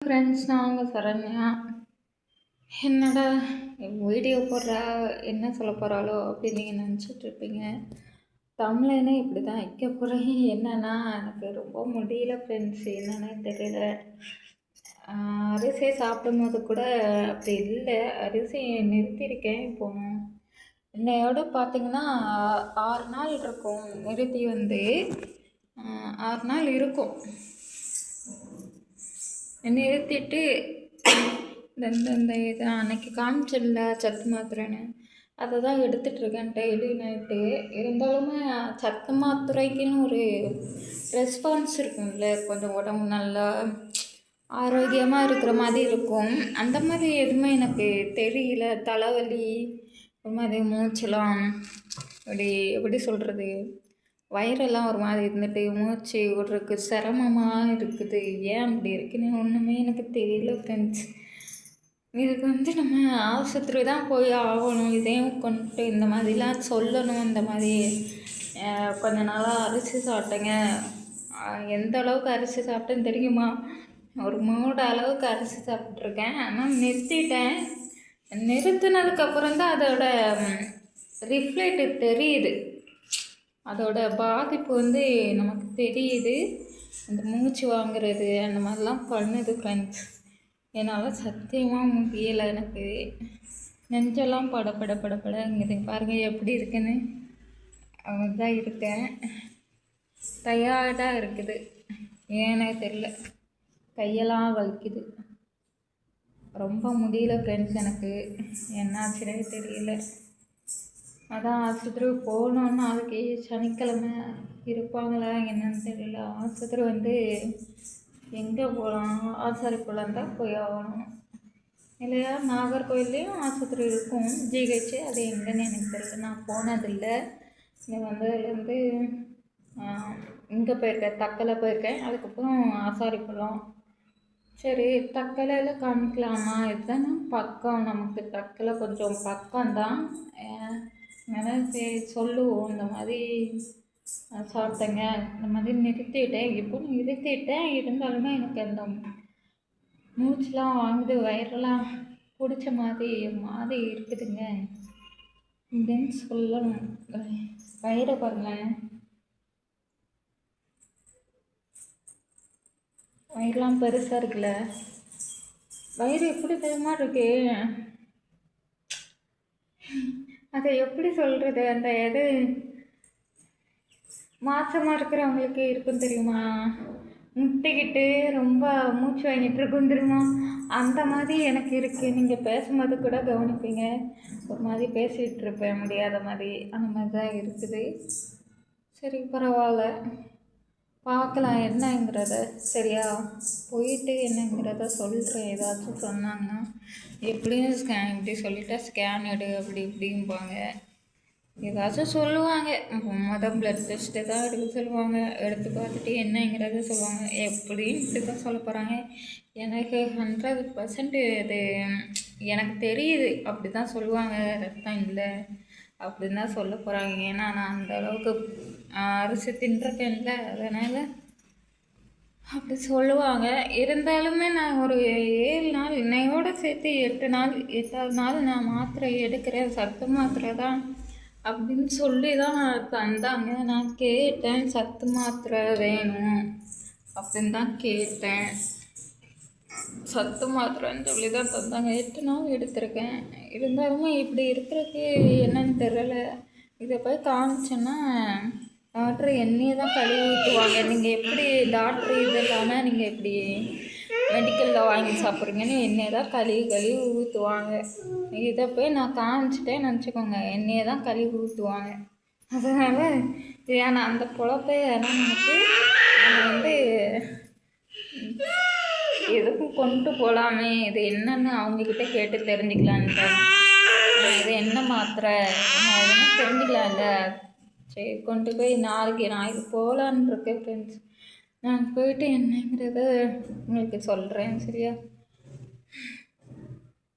Friends நான் உங்கள் சரண்யா. என்னடா வீடியோ போடுறா என்ன சொல்ல போகிறாளோ அப்படின்னு நீங்கள் நினச்சிட்ருப்பீங்க தமிழனே இப்படி தான் வைக்க போகிறேன் என்னன்னா எனக்கு ரொம்ப முடியல ஃப்ரெண்ட்ஸ் என்னென்னே தெரியல. அரிசியை சாப்பிடும்போது கூட அப்படி இல்லை. அரிசியை நிறுத்தியிருக்கேன் இப்போ. என்னையோட பார்த்தீங்கன்னா ஆறு நாள் இருக்கும் நிறுத்தி வந்து. ஆறு நாள் இருக்கும். நிறுத்திட்டு இந்த இந்த இது அன்னைக்கு காமிச்சல சத்து மாத்திரைன்னு. அதை தான் எடுத்துகிட்ருக்கேன் டெய்லி நைட்டு இருந்தாலுமே சத்து மாத்திரைக்குன்னு ஒரு ரெஸ்பான்ஸ் இருக்கும்ல. கொஞ்சம் உடம்பு நல்லா ஆரோக்கியமாக இருக்கிற மாதிரி இருக்கும். அந்த மாதிரி எதுவுமே எனக்கு தெரியல. தலைவலி ஒரு மாதிரி மூச்செல்லாம் அப்படி எப்படி சொல்கிறது வயிறெல்லாம் ஒரு மாதிரி இருந்துட்டு மூச்சு விட்றதுக்கு சிரமமாக இருக்குது. ஏன் அப்படி இருக்குன்னு ஒன்றுமே எனக்கு தெரியல ஃப்ரெண்ட்ஸ் இதுக்கு வந்து நம்ம ஆஸ்பத்திரி தான் போய் ஆகணும். இதையும் கொண்டு இந்த மாதிரிலாம் சொல்லணும். இந்த மாதிரி கொஞ்ச நாளாக அரிசி சாப்பிட்டேங்க. எந்த அளவுக்கு அரிசி சாப்பிட்டேன்னு தெரியுமா? ஒரு மூட அளவுக்கு அரிசி சாப்பிட்ருக்கேன் ஆனால் நிறுத்திட்டேன். நிறுத்தினதுக்கப்புறம் தான் அதோட ரிஃப்ளெக்ட் தெரியுது. அதோட பாதிப்பு வந்து நமக்கு தெரியுது. அந்த மூச்சு வாங்குறது அந்த மாதிரிலாம் பண்ணுது ஃப்ரெண்ட்ஸ் என்னால் சத்தியமாக முடியலை எனக்கு. நெஞ்செல்லாம் பட பட பட பாருங்கள் எப்படி இருக்குன்னு. தான் இருக்கேன். டயர்டாக இருக்குது. ஏன்னே தெரில கையெல்லாம் வலிக்குது. ரொம்ப முடியல ஃப்ரெண்ட்ஸ் எனக்கு. என்னாச்சுனே தெரியல. அதான் ஆஸ்பத்திரி போகணுன்னு நாளைக்கு சனிக்கிழமை இருப்பாங்களா என்னன்னு தெரியல. ஆஸ்பத்திரி வந்து எங்கே போகலாம் ஆசாரிக்குள்ளம் தான் போய் ஆகணும். இல்லையா? நாகர்கோவில்லையும் ஆஸ்பத்திரி இருக்கும். ஜிஹெச் அது எங்கன்னு எனக்கு தெரியல. நான் போனதில்லை. இங்கே வந்ததுலேருந்து இங்கே போயிருக்கேன். தக்கலை போயிருக்கேன். அதுக்கப்புறம் ஆசாரி போகலாம் சரி தக்கலையில் காமிக்கலாமா? இதுதானே பக்கம். நமக்கு தக்கலை கொஞ்சம் பக்கம்தான். அதனால் சரி சொல்லுவோம். இந்த மாதிரி நான் சாப்பிட்டேங்க. இந்த மாதிரி நிறுத்திட்டேன். இப்போ நிறுத்திட்டேன். இருந்தாலுமே எனக்கு அந்த மூச்சுலாம் வாங்குது வயிறெல்லாம் பிடிச்ச மாதிரி மாதிரி இருக்குதுங்க. அப்படின்னு சொல்லணும். வயிறை பாருங்களேன். வயிறுலாம் பெருசாக இருக்குல்ல. வயிறு எப்படி தெரியுமா இருக்கு. அதை எப்படி சொல்கிறது அந்த இது மாசமாக இருக்கிறவங்களுக்கு இருக்கும் தெரியுமா? முட்டிக்கிட்டு ரொம்ப மூச்சு வாங்கிட்டு இருக்கும் தெரியுமா? அந்த மாதிரி எனக்கு இருக்குது நீங்கள் பேசும்போது கூட கவனிப்பீங்க. ஒரு மாதிரி பேசிகிட்டு இருப்பேன். முடியாத மாதிரி அந்த மாதிரி தான் இருக்குது. சரி பரவாயில்ல. பார்க்கலாம் என்னங்கிறத சரியா? போயிட்டு என்னங்கிறத சொல்கிறேன் ஏதாச்சும் சொன்னாங்கன்னா எப்படியும் ஸ்கேன் இப்படி சொல்லிட்டா ஸ்கேன் எடு அப்படி இப்படிம்பாங்க. ஏதாச்சும் சொல்லுவாங்க. மொதல் ப்ளட் டெஸ்ட்டு தான் எடுக்க சொல்லுவாங்க. எடுத்து பார்த்துட்டு என்னங்கிறத சொல்லுவாங்க. எப்படியும் இப்படி தான் சொல்ல போகிறாங்க எனக்கு ஹண்ட்ரட் பர்சன்ட் இது எனக்கு தெரியுது. அப்படி தான் சொல்லுவாங்க. ரத்தம் இல்லை. அப்படின்னு தான் சொல்ல போகிறாங்க ஏன்னா நான் அந்த அளவுக்கு அரிசி தின்றுருக்கேன்ல அதனால் அப்படி சொல்லுவாங்க. இருந்தாலுமே நான் ஒரு ஏழு நாள் இன்னையோடு சேர்த்து எட்டு நாள் எட்டாவது நாள் நான் மாத்திரை எடுக்கிறேன். சத்து மாத்திரை தான் அப்படின்னு சொல்லி தான் தந்தாங்க. நான் கேட்டேன் சத்து மாத்திரை வேணும் அப்படின்னு தான் கேட்டேன். சத்து மாத்திரைன்னு சொல்லி தான் தந்தாங்க. எட்டு நாள் எடுத்திருக்கேன். இருந்தாலுமே இப்படி இருக்கிறதுக்கு என்னன்னு தெரில இதை போய் காமிச்சேன்னா டாக்டர் என்னையே தான் கழுவி ஊற்றுவாங்க நீங்கள் எப்படி டாக்டர் இது இல்லாமல் நீங்கள் எப்படி மெடிக்கலில் வாங்கி சாப்பிட்றீங்கன்னு என்னையை தான் கழுவி கழுவி ஊற்றுவாங்க இதை போய் நான் காமிச்சிட்டேன்னு நினச்சிக்கோங்க. என்னையை தான் கழுவி ஊற்றுவாங்க அதனால் ஏன்னா அந்த பொழப்பே ஏன்னா நமக்கு நம்ம வந்து எதுக்கும் கொண்டு போகலாமே இது என்னன்னு அவங்கக்கிட்ட கேட்டு தெரிஞ்சுக்கலான்ட்டு இது என்ன மாத்திரை? என்ன தெரிஞ்சுக்கலாம்ல. சரி கொண்டு போய் நாளைக்கு நாளைக்கு போகலான்னு இருக்கேன் ஃப்ரெண்ட்ஸ் நான் போயிட்டு என்னங்கிறத உங்களுக்கு சொல்கிறேன் சரியா?